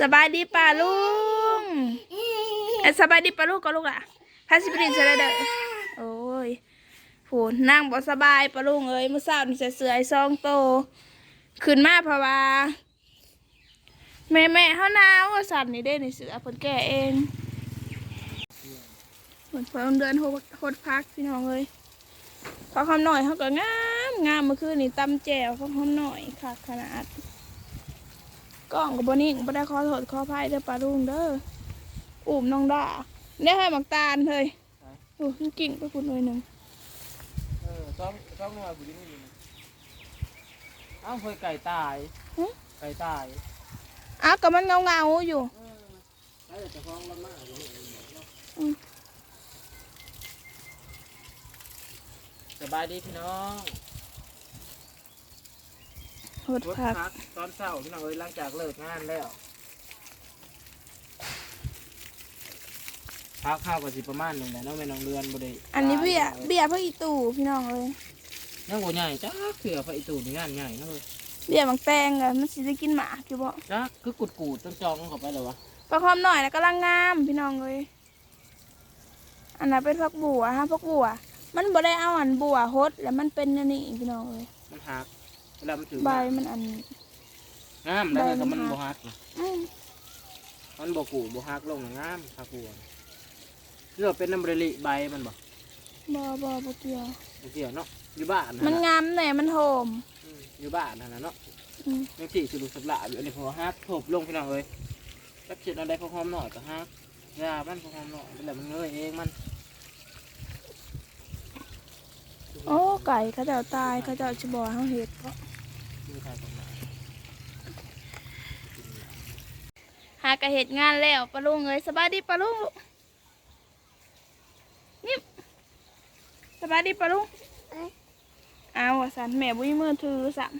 สบายดีป่าลุงเอ้สบายดีป่าลุงก็ลูกล่ะพาสิบรินเสด็จเด้อโอ้ยผูนั่งบ่สบายป่าลุงเอ้ยเมื่อเช้านี่เสือไอ้ซองโต ขึ้นมาเพราะว่าแม่แม่เฮาหนาวสั่นนี่เด้นี่เสือเพิ่นแก่เองเหมือนเพิ่นเดือนโหดพักพี่น้องเอ้ยพอคำหน่อยเขาก็งามงามเมื่อคืนนี่ตำแจ่วพอคำหน่อยค่ะขนาด กล้องกับบนี่บ่ได้ขอโทษขออภัยเด้อปลาลุงเด้ออุ้มน้องด่าได้ให้หมักตาลเลยโอ้ยกิ่งไปพุ่นหน่อยหนึ่งเออต้องต้องมาบุรีนี่เอ้าเคยไก่ตายหึไก่ตายอ้าวก็มันเงาเงาๆอยู่ไก่จะฟ้องละมากอยู่อืมสบายดีพี่น้องโหดผักตอนเช้าพี่น้องเอ้ยหลังจากเลิกงานแล้วพักข้าวก็สิประมาณหนึงแหละเน้องแม่น้องเดือนบ่ได้อันนี้เบี้ยเบี้ยพระอีตู่พี่น้องเลยยังบ่ใหญ่จ้าเขือพระอีตู่นี่งานใหญ่เนาะเว้ยเบี้ยบางแตงอะมันสิได้กินหมากอยู่บ่จ้าคือกุดกูดต้องจองเข้าไปเลยวะปลาคอมหน่อยแล้วก็ลังงามพี่น้องเลยอันนั้นเป็นพักบัวฮะพักบัว มันบ่ได้เอาอันบัวฮดแล้วมันเป็นอันนี่พี่น้องเลยมันหักเว ลามันถือใบมันอัน งามแล้วใบก็มัมันนหักบ่หักนะอืมมันบ่กูบ่หักลงนะงามหักบัวเลือกเป็นน้ำเรลิใบมันบ่บ่บ่บ่เกี่ยว บ่เกี่ยวเนาะอยู่บ้านมันนะงามแหน่มันโหมอืมอยู่บ้านนั่นน่ะเนาะอืมยังสี่สุรุสับละอยู่อันนี้พอฮักโถบลงพี่น้องเลยรับเช็ดอะไรพอหอมหน่อยก็ฮักยามันพอหอมหน่อยเป็นแบบมันเงยเองมันโอ้ไก่เขาเจ้าตายเขาเจ้าจะบอกเขาเห็ดเพราะ ดูทายตรงไหน หากระเห็ดงานแล้วปลาลุงเอ้ยสบายดีปลาลุงลูกนี่สบายดีปลาลุงเอาวสันแม่บุ้ยมือถือสัน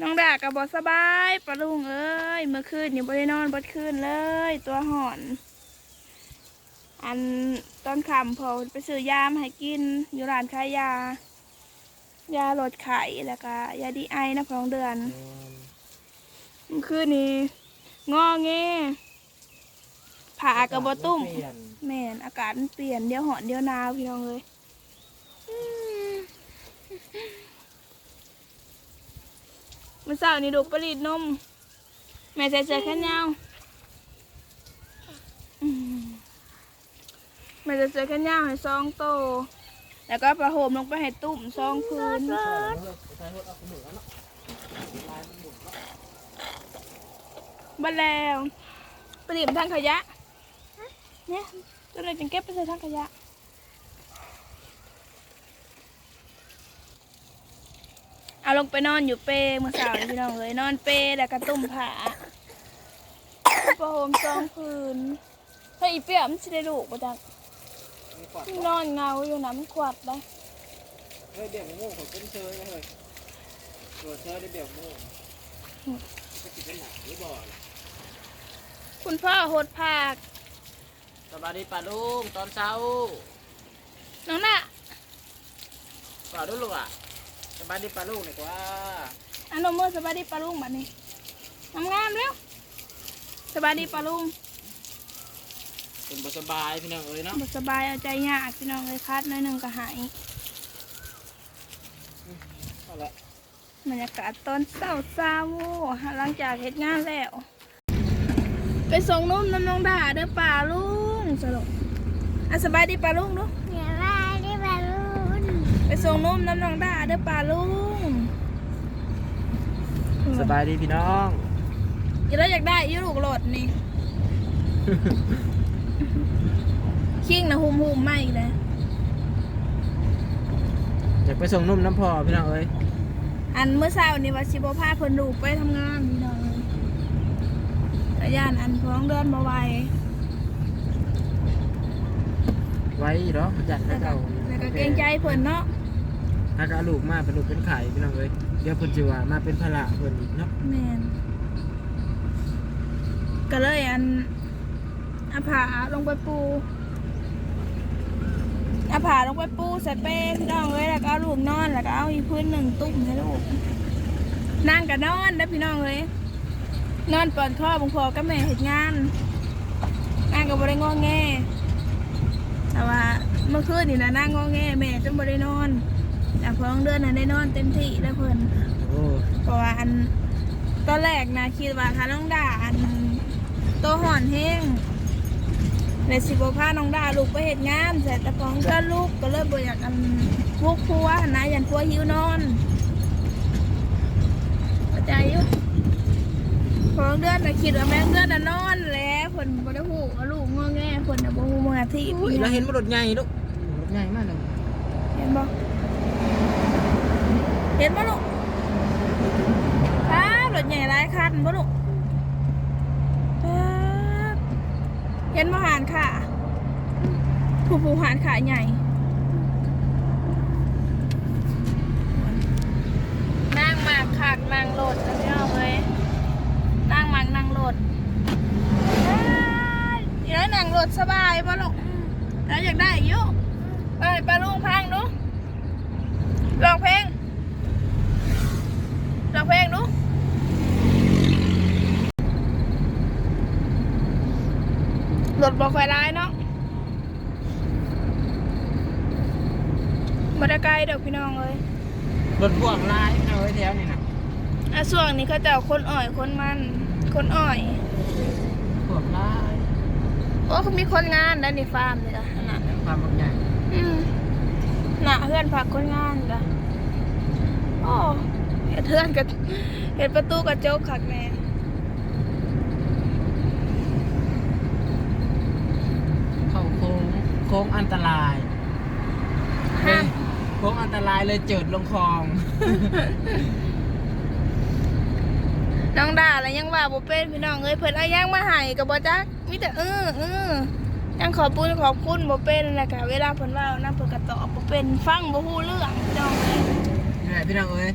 น้องดากับบอสบายปลาลุงเอ้ยเมื่อคืนนี่บ่ได้นอนบดคืนเลย ตัวห่อน อันตอนค่ำพอไปซื้อยามาให้กิน อยู่ร้านขายยา ยาลดไข้แล้วก็ยาดีไอนะพองเดือนเมื่อคืนนี้ งอแงผ่ากระบอตุ้ม เปลี่ยนแม่นอากาศมันเปลี่ยนเดี๋ยวหอนเดี๋ยวหนาวพี่น้องเลยอืมเมื่อเช้านี่ดูปรีดนม แม่ใส่เสื้อแขนยาวอืมแม่ใส่เสื้อแขนยาวให้ซองโต แล้วก็ประโหมลงไปให้ตุ่มซองพื้น ใช้รถเอาขมือแล้วเนาะลายมันหมุนเนาะ บัดแล้วไปดิบทางขยะเนี่ยจะเลยจึงเก็บไปใส่ทางขยะเอาลงไปนอนอยู่เปรเมื่อเช้านี่พี่น้องเลยนอนเปรแล้วก็ตุ่มผ้าประโหมซองพื้นเฮ้ยอีเปียมันสิได้ลูกปะจังมีขวดนอนเงาอยู่นะมันขวัดได้เฮ้ยเบี่ยงงูของเป็นเชยนะเฮ้ยตัวเชยได้เบี่ยงงูจะกินเป็นหนักหรือบ่ล่ะ คุณพ่อโหดผากสบายดีป่าลุงตอนเช้าน้องน่ะป่าดูลูกอะสบายดีป่าลุงหน่อยกว่าอันนมือสบายดีปลาลุงบัดนี้งามๆเร็วสบายดีปลาลุงเป็นบ่สบายพี่น้องเอ้ยเนาะบ่สบายเอาใจยากพี่น้องเลยคัดหน้อยหนึ่งก็หายเอาละบรรยากาศตอนเศร้าเศร้าๆหลังจากเฮ็ดงานแล้ว ไปส่งนุ่มน้ำน้องดาเด้อป่าลุงสรุปอะสบายดีป่าลุงดูอย่าว่าได้บาลูนไปส่งนุ่มน้ำน้องดาเด้อป่าลุงสบายดีพี่น้อง อย่าได้อยากได้อยี่ลูกโหลดนี่คิงนะหุ่มหุ่มๆไม่อีกเลยอยากไปส่งนุ่มน้ำพอพี่น้องเอ้ยอันเมื่อเช้านี่ว่าชิบพาเพิ่นลูกไปทำงานพี่น้องกระ ยานอันพ้องเดินมาไหวไว้เหรอจัดให้แล้วก็เจ้าแล้วก็เกรงใจเพิ่นเนาะถ้าก็เอาลูกมาเป็นลูกเป็นไข่พี่น้องเอ้ยเดี๋ยวเพิ่นสิว่ามาเป็นภาระเพิ่นอีกเนาะแม่นก็เลยอันอาผาลงไปปูอาผาลงไปปูใส่เป้พี่น้องเลยแล้วก็เอาลูกนอนแล้วก็เอาอีกพื้นหนึ่งตุ้มให้ลูกนั่งกับนอนได้อพี่น้องเลย นอนปอนข้อบงพอกับแม่เห็ดงานนางก็บ่ได้งอแงแต่ว่าเมื่อคืนนี่นะนางงอแงแม่จนบ่ได้นอนแต่พอน้องเดือนน่ะได้นอนเต็มที่แล้วเพิ่นโอ้เพราะว่าอันตอนแรกนะคิดว่าถ้าน้องด่าอันโตวห่อนแห้งในสิบพาน้องด่าลูกไปเหตุงานแต่ต่พอน้องเดือนลูกก็เริ่มบ่อยากอันพวกพัวนะยันพัวหิวนอนเข้าใจอยู่ พอน้องเดือนน่ะคิดว่าแม่น้องเดือนน่ะนอนแล้วผลบ่ได้หูว่าลูกงอแงผลน่ะบ่ฮู้มืออาทิตย์ยเราเห็นมันรถใหญ่ลูกรถใหญ่มากเลยเห็นบ่เห็นบ่ลูกครับรถใหญ่หลายคันบ่ลูกครับเห็นบ่หานค่ะผู้ผู้หานขาใหญ่นั่งมากขากนั่งโหลดนะพี่น้องเลยนั่งมากนั่งโหลดเอ้ยเดี๋ยวนั่งโหลดสบายป่ะลูกอืมแล้วอยากได้อยู่ไปปลาลุงพังดูลองเพลงลองเพลงดูรถบอกไฟร้ายเนาะบรรยากาศเด็กพี่น้องเลยรถพ่วงลายเอาไว้แถวนี่นะอะส่วนนี้เขาจะเอาคนอ่อยคนมัน คนอ่อยพ่วงลาย โอ้เขามีคนงานด้านในฟาร์มเลยล่ะน่ะความบักใหญ่อืมน่ะเพื่อนพักคนงานจ้ะโอ้เห็ดเพื่อนกับเห็ดประตูกระจกขักแม่เข้าโค้งโค้งอันตรายห้ามโค้งอันตรายเลยเจิดลงคลอง น้องด่าแล้วยังว่าบ่เป็นพี่น้องเอ้ยเพิ่นเอายังมาให้กับบ่จัก มีแต่เออเออยังขอบคุณขอบคุณบ่เป็นแหละค่ะเวลาเพิ่นเว้านำเพิ่นก็ตอบบ่เป็นฟังบ่ฮู้เรื่องพี่น้องเอ้ยนี่แหละพี่น้องเอ้ย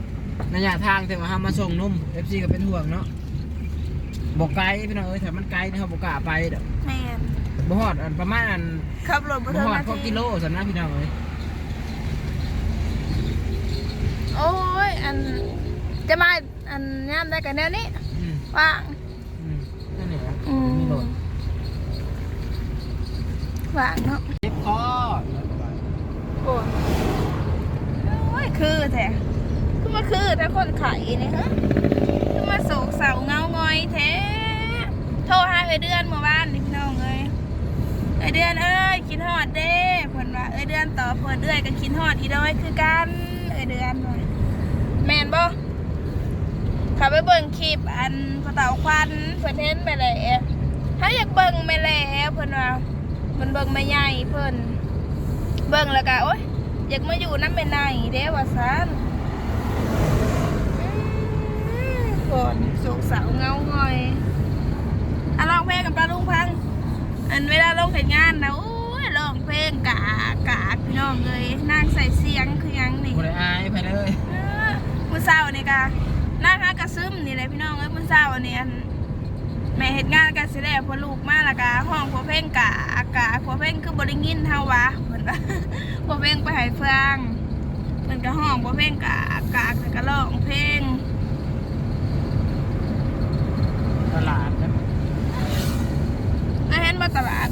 ระยะทางที่มาหามาส่งนุ่ม FC ก็เป็นห่วงเนาะบอกไกลพี่น้องเอ้ยถ้ามันไกลนี่เขาบอกกล้าไปเด้อแม่นบ่ฮอดอันประมาณอันขับรถบ่บ่ถึงฮอดนาพอทีกิโลสันนะพี่น้องเอ้ยโอ้ยอันจะมาอันย่ามได้กันแนวนี้อืมว่าง อืมนั่นแหละ อืม มีรถ ว่างเนาะเจ็บคอโอ้ยโอ้ยคือแท้คือมาคือถ้าคนไข่เนี่ยฮะคือมาโศกเศร้าเงางอยแท้โทรหาไอเดือนเมื่อวานนี่พี่น้องเอ้ยไอเดือนเอ้ยคิดฮอดเด้เพิ่นว่าไอเดือนต่อเพิ่นเดือยก็คิดฮอดอีด้อยคือกันไอเดือนว่าแมนบ่เขาไปเบิ่งคลิปอันพระเต่าควันเพิ่นเห็นไปแล้วถ้าอยากเบิ่งไม่แล้วเพิ่นว่า เพิ่นเบิ่งไม่ใหญ่เพิ่นเบิ่งแล้วก็โอ๊ยอยากมาอยู่น้ำเป็นในเด้ว่าซั่นอืมก่อนสุกสาวเงาหงอยอะร้องเพลงกับปลาลุงพัง อันเวลาลงเห็นงานนะโอ้ยร้องเพลงกากกากพี่น้องเลยนั่งใส่เสียงคือหยังนี่บ่ได้อายไปเลยเออมื้อเช้านี่กะนั่งหากระซึมนี่แหละพี่น้องเอ้ยมื้อเช้านี่อัน แม่เฮ็ดงานกันสิแล้วพอลูกมาและกะห้องพอเพลงกะกะพอเพลงคือบ่ได้ยินเฮาวะเพิ่นว่าพอเพลงไปให้ฟังเพิ่นก็ห้องพอเพลงกะกะแล้วก็ร้องเพลงตลาดนะแล้วเห็นบ่ตลาด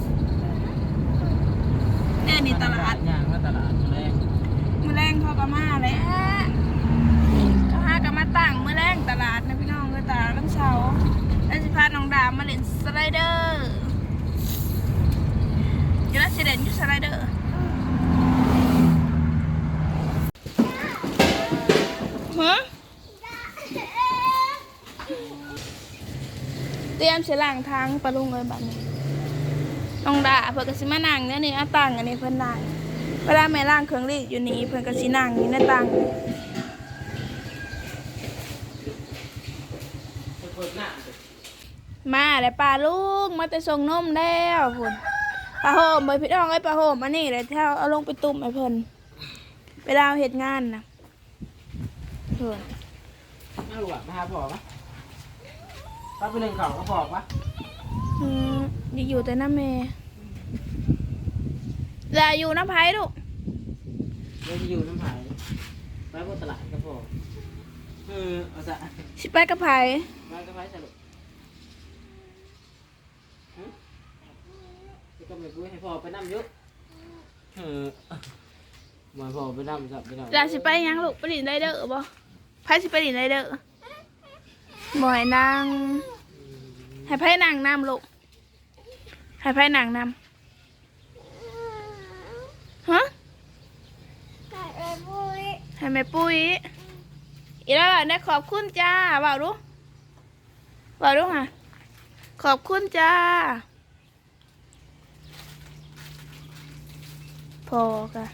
เนี่ยนี่ตลาดย่างว่าตลาดแรงมื้อแรงเขาก็มาแล้วเขาหากันมาตั้งมื้อแรงตลาดนะพี่น้องเอ้ยตลาดน้ำเช้า แล้วสิพาน้องดามาเล่นสไลเดอร์ยู่แล้วสิเล่นอยู่สไลเดอร์ฮะเตรียมเสียหลังทางปะลุงเลยบัดนี้น้องดาเพิ่นก็สิมานั่งเนี่ยนี่อาตังอันนี้เพิ่นนั่งเวลาแม่ล่างเครื่องรีดอยู่นี่เพื่อนก็สินั่งนี่หน้าต่างเปิดหน้า มาแล้วป้าลุงมาแต่ส่งนมแล้วพุ่นป้าโฮมไปพี่น้องไอ้ยป้าโฮมมานี่เลยเท่าเอาลงไปตุ่มไอ้เพิ่นเวลาเอาเฮ็ดงานนะเพิ่นมาลูกอะมาหาพ่อปะป้าไปหนึ่งเข่าก็บอกปะอืมอย่าอยู่แต่น้าแม่แลาอยู่น้ำไผ่ลูกเดี๋ยวจะอยู่น้ำไผ่ไปบนตลาดก็พอเออเอาซะสิไปกับไผ่ไปก็ไปสรุป ก็ไม่ปุ้ยให้พ่อไปนั่งเยอะเออมาพ่อไปนั่งจับไปนั่งลาสิไปยังลูกไปดินได้เด้อบ่ไผสิไปดินได้เด้อบ่ให้นางให้ไผนางนำลูกให้ไผนางนำฮะไก่เอ็มบุยให้แม่ปุ้ยอีแล้วได้ขอบคุณจ้าเบาดูเบาดูค่ะขอบคุณจ้า พอกะ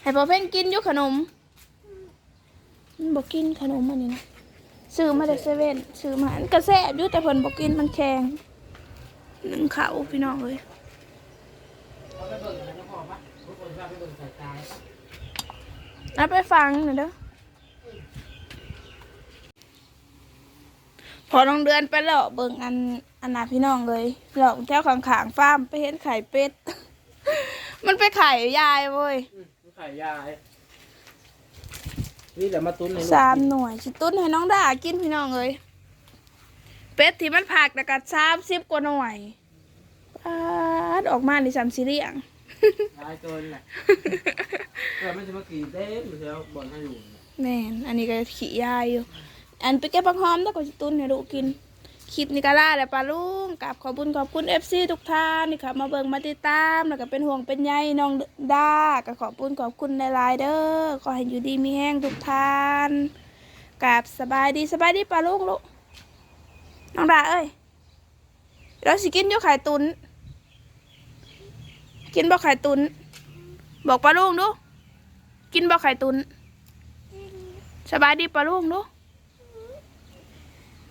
ให้พอเพ่งกินอยู่ขนมมันบอกกินขนมอันนี้นะซื้อมาได้เซเว่นซื้อมาอันกระแสบอยู่แต่เพิ่นบอกกินมันแข็งหนึ่งเขาพี่น้องเลยเอาไปเบิ่งนะพ่อปะทุกคนพาไปเบิ่งสายตาปะเอาไปฟังหน่อยเด้อพอน้องเดือนไปหลอกเบิ่งอัน อันนาพี่น้องเลยหลอกแถวข้างๆฟาร์มไปเห็นไข่เป็ด มันไปไข่ยายเว้ยอืมขายยาไอ้นี่เดี๋ยวมาตุ้นในลูกสามหน่วยสิตุ้นให้น้องด่ากินพี่น้องเลยเป็ดที่มันผักแต่กัดสามสิบกว่าหน่วยปาดออกมาในสามสีเหลี่ยงยายเกินแหละเออมันจะมากี่เต้มอยู่แล้วบ่นให้อยู่แม่นอันนี้ก็ขี้ยายอยู่ อันไปเก็บผักหอมแล้วก็สิตุ้นให้ลูกกิน คลิปนี้ก็ล่าแล้วปลาลุงกับขอบุญขอบคุณเอฟซีทุกท่านนี่ค่ะมาเบิ่งมาติดตามแล้วก็เป็นห่วงเป็นใยน้องด้าก็ขอบคุญขอบคุณในไลน์เด้อขอให้อยู่ดีมีแห้งทุกท่านกับสบายดีสบายดีปลาลุงลูกน้องดาเอ้ยเราสิกินอยู่ไข่ตุนกินบ่ไข่ตุนบอกปลาลุงดู กินบ่ไข่ตุนสบายดีปลาลุงดู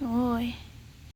โอ้ย